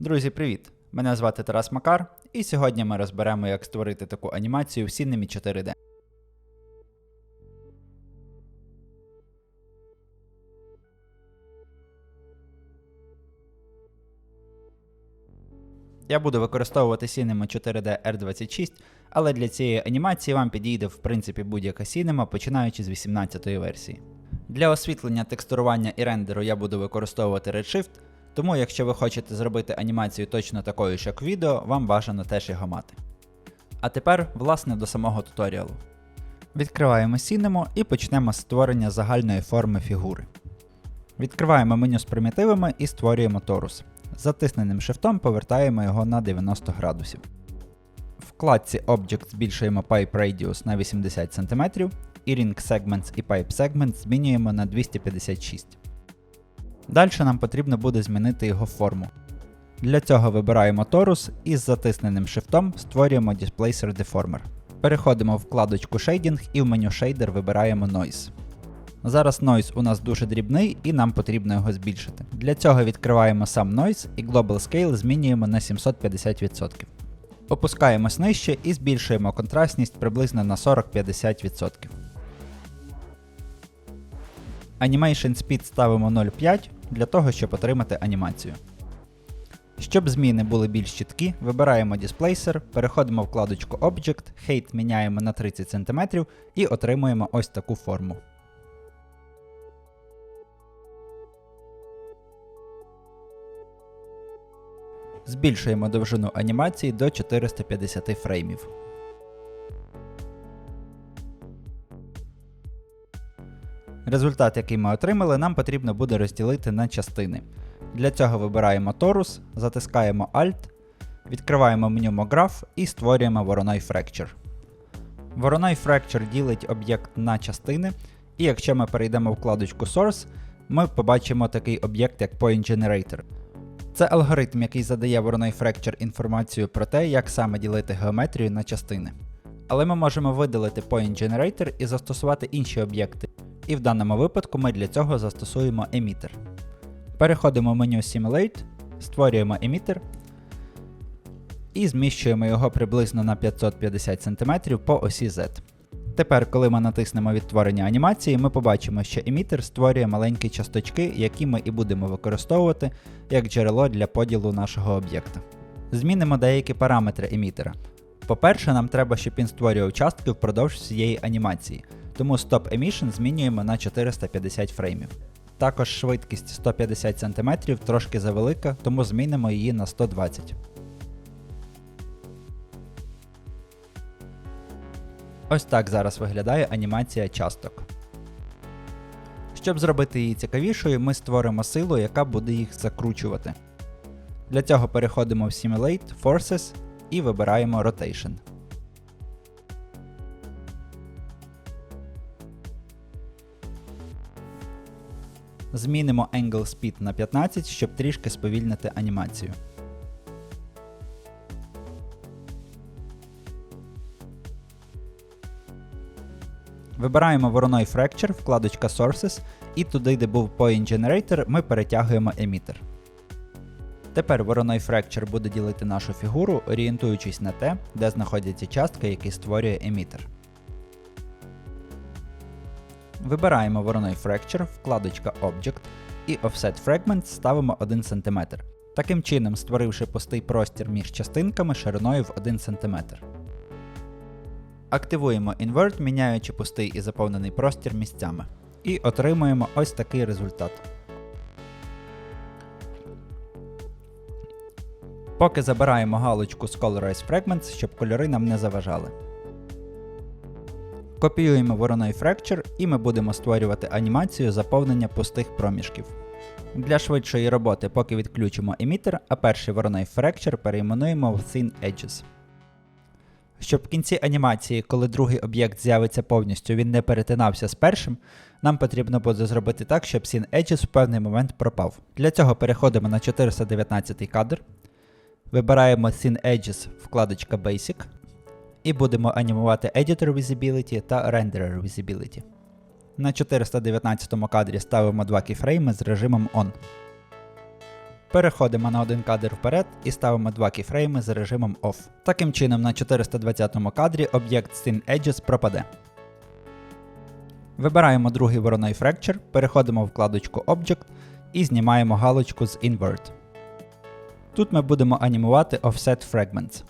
Друзі, привіт! Мене звати Тарас Макар, і сьогодні ми розберемо, як створити таку анімацію в Cinema 4D. Я буду використовувати Cinema 4D R26, але для цієї анімації вам підійде в принципі будь-яка Cinema, починаючи з 18 версії. Для освітлення текстурування і рендеру я буду використовувати Redshift, тому якщо ви хочете зробити анімацію точно такою ж як відео, вам бажано теж його мати. А тепер, власне, до самого туторіалу. Відкриваємо Cinema і почнемо з створення загальної форми фігури. Відкриваємо меню з примітивами і створюємо торус. Затисненим шифтом повертаємо його на 90 градусів. В вкладці Object збільшуємо Pipe Radius на 80 см і Ring Segments і Pipe Segments змінюємо на 256 Далі нам потрібно буде змінити його форму. Для цього вибираємо торус і з затисненим шифтом створюємо Displacer Deformer. Переходимо в вкладочку Shading і в меню Shader вибираємо Noise. Зараз Noise у нас дуже дрібний і нам потрібно його збільшити. Для цього відкриваємо сам Noise і Global Scale змінюємо на 750%. Опускаємось нижче і збільшуємо контрастність приблизно на 40-50%. Animation Speed ставимо 0,5 для того, щоб отримати анімацію. Щоб зміни були більш чіткі, вибираємо Displacer, переходимо вкладочку Object, Height міняємо на 30 см і отримуємо ось таку форму. Збільшуємо довжину анімації до 450 фреймів. Результат, який ми отримали, нам потрібно буде розділити на частини. Для цього вибираємо торус, затискаємо Alt, відкриваємо меню MoGraph і створюємо Voronoi Fracture. Voronoi Fracture ділить об'єкт на частини, і якщо ми перейдемо в вкладочку Source, ми побачимо такий об'єкт як Point Generator. Це алгоритм, який задає Voronoi Fracture інформацію про те, як саме ділити геометрію на частини. Але ми можемо видалити Point Generator і застосувати інші об'єкти. І в даному випадку ми для цього застосуємо емітер. Переходимо в меню Simulate, створюємо емітер і зміщуємо його приблизно на 550 см по осі Z. Тепер, коли ми натиснемо відтворення анімації, ми побачимо, що емітер створює маленькі часточки, які ми і будемо використовувати як джерело для поділу нашого об'єкта. Змінимо деякі параметри емітера. По-перше, нам треба, щоб він створював частки впродовж всієї анімації, тому Stop Emission змінюємо на 450 фреймів. Також швидкість 150 см трошки завелика, тому змінимо її на 120 Ось так зараз виглядає анімація часток. Щоб зробити її цікавішою, ми створимо силу, яка буде їх закручувати. Для цього переходимо в Simulate, Forces і вибираємо Rotation. Змінимо Angle Speed на 15, щоб трішки сповільнити анімацію. Вибираємо Voronoi Fracture, вкладочка Sources, і туди, де був Point Generator, ми перетягуємо емітер. Тепер Voronoi Fracture буде ділити нашу фігуру, орієнтуючись на те, де знаходяться частки, які створює емітер. Вибираємо Voronoi Fracture, вкладочка Object і Offset Fragment ставимо 1 см. Таким чином, створивши пустий простір між частинками шириною в 1 см. Активуємо Invert, міняючи пустий і заповнений простір місцями. І отримуємо ось такий результат. Поки забираємо галочку з Colorize Fragments, щоб кольори нам не заважали. Копіюємо Voronoi Fracture і ми будемо створювати анімацію заповнення пустих проміжків. Для швидшої роботи, поки відключимо емітер, а перший Voronoi Fracture перейменуємо в Thin Edges. Щоб в кінці анімації, коли другий об'єкт з'явиться повністю, він не перетинався з першим, нам потрібно буде зробити так, щоб Scene Edges в певний момент пропав. Для цього переходимо на 419 кадр, вибираємо Scene Edges вкладочка Basic і будемо анімувати Editor Visibility та Renderer Visibility. На 419 кадрі ставимо два кейфрейми з режимом On. Переходимо на один кадр вперед і ставимо два кіфрейми з режимом OFF. Таким чином на 420 кадрі об'єкт Scene Edges пропаде. Вибираємо другий вороний Fracture, переходимо в вкладочку Object і знімаємо галочку з Invert. Тут ми будемо анімувати Offset Fragments.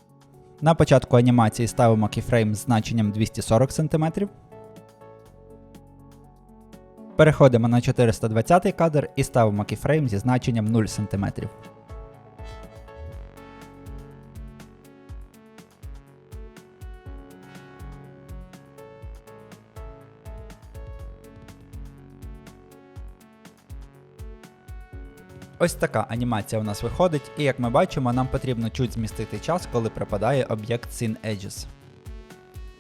На початку анімації ставимо кіфрейм з значенням 240 см. Переходимо на 420 кадр і ставимо кіфрейм зі значенням 0 см. Ось така анімація у нас виходить, і як ми бачимо, нам потрібно чуть змістити час, коли припадає об'єкт Scene Edges.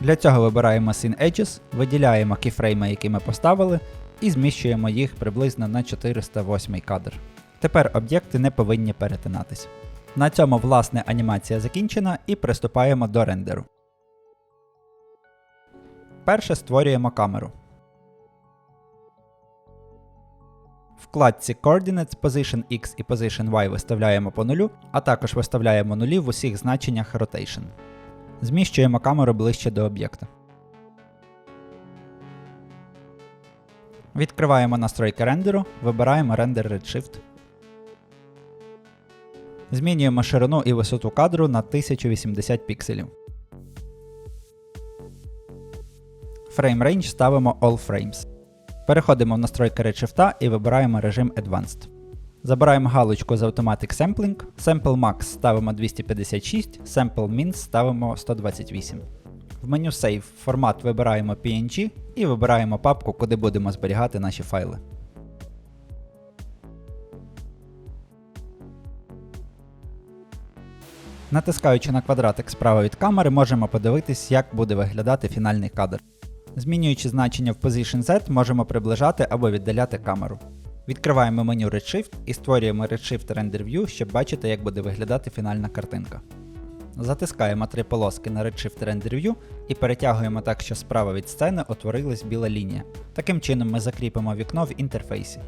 Для цього вибираємо Scene Edges, виділяємо кіфрейми, які ми поставили, і зміщуємо їх приблизно на 408 кадр. Тепер об'єкти не повинні перетинатись. На цьому власне анімація закінчена і приступаємо до рендеру. Перше створюємо камеру. Вкладці Coordinates Position X і Position Y виставляємо по нулю, а також виставляємо нулі в усіх значеннях Rotation. Зміщуємо камеру ближче до об'єкта. Відкриваємо настройки рендеру, вибираємо Render Redshift. Змінюємо ширину і висоту кадру на 1080 пікселів. Frame Range ставимо All Frames. Переходимо в настройки Redshift і вибираємо режим Advanced. Забираємо галочку з Automatic Sampling, Sample Max ставимо 256, Sample Min ставимо 128. В меню Save формат вибираємо PNG і вибираємо папку, куди будемо зберігати наші файли. Натискаючи на квадратик справа від камери, можемо подивитись, як буде виглядати фінальний кадр. Змінюючи значення в Position Z, можемо приближати або віддаляти камеру. Відкриваємо меню Redshift і створюємо Redshift Render View, щоб бачити, як буде виглядати фінальна картинка. Затискаємо три полоски на Redshift Render View і перетягуємо так, що справа від сцени утворилась біла лінія. Таким чином ми закріпимо вікно в інтерфейсі.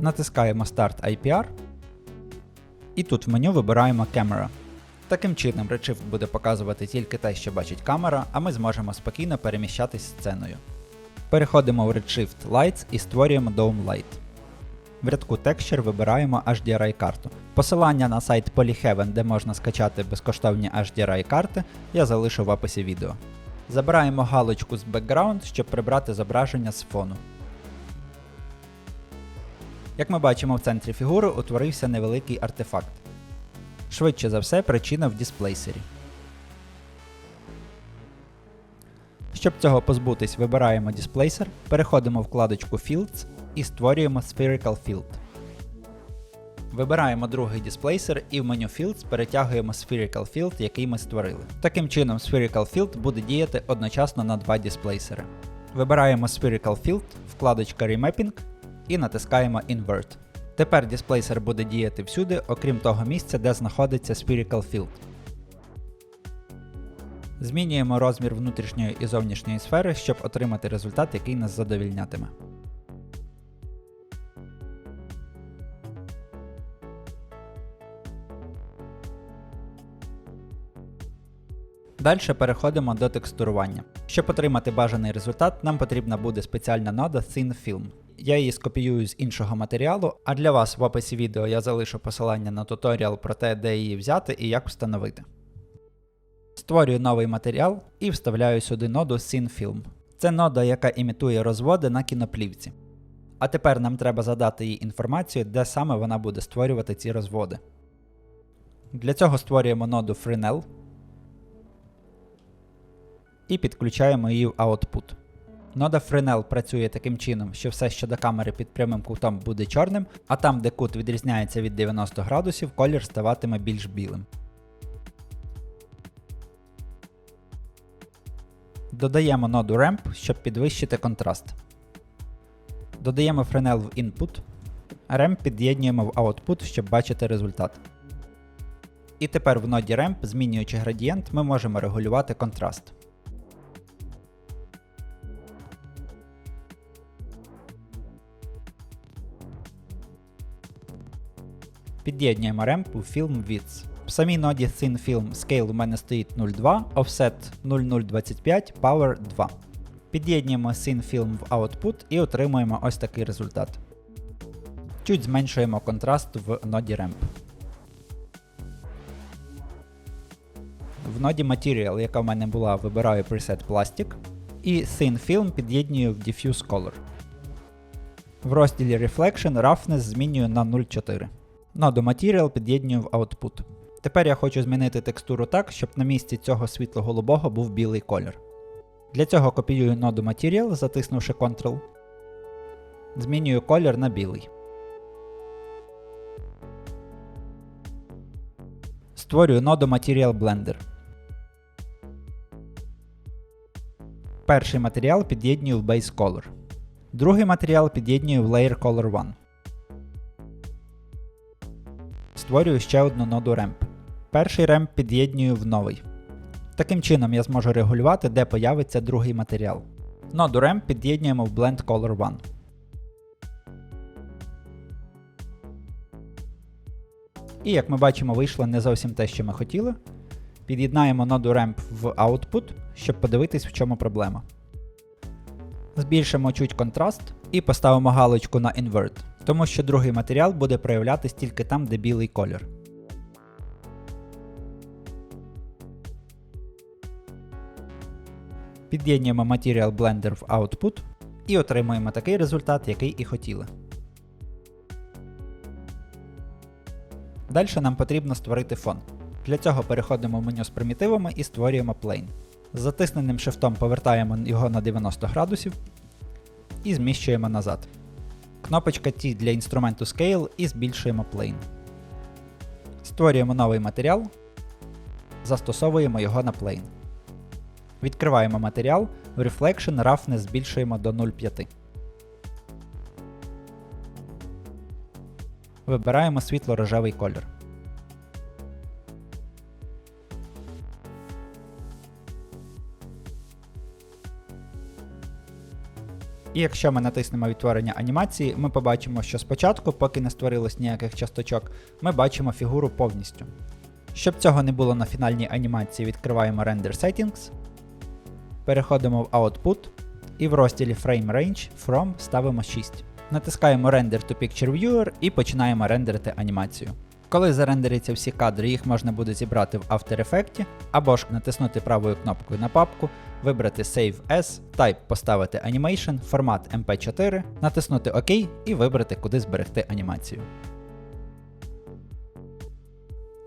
Натискаємо Start IPR. І тут в меню вибираємо Camera. Таким чином Redshift буде показувати тільки те, що бачить камера, а ми зможемо спокійно переміщатись сценою. Переходимо в Redshift Lights і створюємо Dome Light. В рядку Texture вибираємо HDRI карту. Посилання на сайт Polyheaven, де можна скачати безкоштовні HDRI карти, я залишу в описі відео. Забираємо галочку з Background, щоб прибрати зображення з фону. Як ми бачимо в центрі фігури утворився невеликий артефакт. Швидше за все, причина в дисплейсері. Щоб цього позбутись, вибираємо Displacer, переходимо вкладочку Fields і створюємо Spherical Field. Вибираємо другий дисплейсер і в меню Fields перетягуємо Spherical Field, який ми створили. Таким чином, Spherical Field буде діяти одночасно на два дисплейсери. Вибираємо Spherical Field, вкладочка Remapping і натискаємо Invert. Тепер дисплейсер буде діяти всюди, окрім того місця, де знаходиться Spherical Field. Змінюємо розмір внутрішньої і зовнішньої сфери, щоб отримати результат, який нас задовільнятиме. Далі переходимо до текстурування. Щоб отримати бажаний результат, нам потрібна буде спеціальна нода ThinFilm. Я її скопіюю з іншого матеріалу, а для вас в описі відео я залишу посилання на туторіал про те, де її взяти і як встановити. Створюю новий матеріал і вставляю сюди ноду SceneFilm. Це нода, яка імітує розводи на кіноплівці. А тепер нам треба задати їй інформацію, де саме вона буде створювати ці розводи. Для цього створюємо ноду Fresnel і підключаємо її в Output. Нода Fresnel працює таким чином, що все, що до камери під прямим кутом буде чорним, а там, де кут відрізняється від 90 градусів, колір ставатиме більш білим. Додаємо ноду Ramp, щоб підвищити контраст. Додаємо Fresnel в Input, Ramp під'єднуємо в Output, щоб бачити результат. І тепер в ноді Ramp, змінюючи градієнт, ми можемо регулювати контраст. Під'єднуємо ремп у Film Width. В самій ноді Thin Film Scale у мене стоїть 0.2, Offset 0025, Power 2. Під'єднуємо Thin Film в Output і отримуємо ось такий результат. Чуть зменшуємо контраст в ноді Ramp. В ноді Material, яка в мене була, вибираю preset Plastic. І Thin Film під'єднюю в Diffuse Color. В розділі Reflection Roughness змінюю на 0.4. Ноду Material під'єднюю Output. Тепер я хочу змінити текстуру так, щоб на місці цього світло-голубого був білий колір. Для цього копіюю ноду Material, затиснувши Ctrl. Змінюю колір на білий. Створюю ноду Material Blender. Перший матеріал під'єднюю в Base Color. Другий матеріал під'єднюю в Layer Color 1. Створюю ще одну ноду Ramp. Перший ремп під'єднюю в новий. Таким чином я зможу регулювати, де появиться другий матеріал. Ноду Ramp під'єднуємо в Blend Color 1. І як ми бачимо, вийшло не зовсім те, що ми хотіли. Під'єднаємо ноду Ramp в Output, щоб подивитись, в чому проблема. Збільшимо чуть контраст і поставимо галочку на Invert, тому що другий матеріал буде проявлятись тільки там, де білий колір. Під'єднуємо Material Blender в Output і отримуємо такий результат, який і хотіли. Далі нам потрібно створити фон. Для цього переходимо в меню з примітивами і створюємо Plane. З затисненим шифтом повертаємо його на 90 градусів і зміщуємо назад. Кнопочка T для інструменту Scale і збільшуємо Plane. Створюємо новий матеріал, застосовуємо його на Plane. Відкриваємо матеріал, в Reflection Roughness збільшуємо до 0,5. Вибираємо світло-рожевий колір. І якщо ми натиснемо відтворення анімації, ми побачимо, що спочатку, поки не створилось ніяких часточок, ми бачимо фігуру повністю. Щоб цього не було на фінальній анімації, відкриваємо Render Settings, переходимо в Output і в розділі Frame Range From ставимо 6. Натискаємо Render to Picture Viewer і починаємо рендерити анімацію. Коли зарендеряться всі кадри, їх можна буде зібрати в After Effects, або ж натиснути правою кнопкою на папку, вибрати Save As, Type поставити Animation, формат MP4, натиснути ОК і вибрати, куди зберегти анімацію.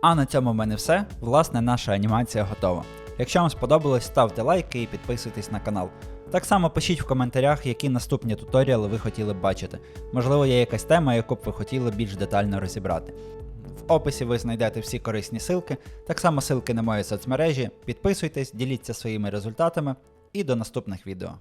А на цьому в мене все. Власне, наша анімація готова. Якщо вам сподобалось, ставте лайки і підписуйтесь на канал. Так само пишіть в коментарях, які наступні туторіали ви хотіли б бачити. Можливо, є якась тема, яку б ви хотіли більш детально розібрати. Описі ви знайдете всі корисні ссылки, так само силки на мої соцмережі. Підписуйтесь, діліться своїми результатами і до наступних відео.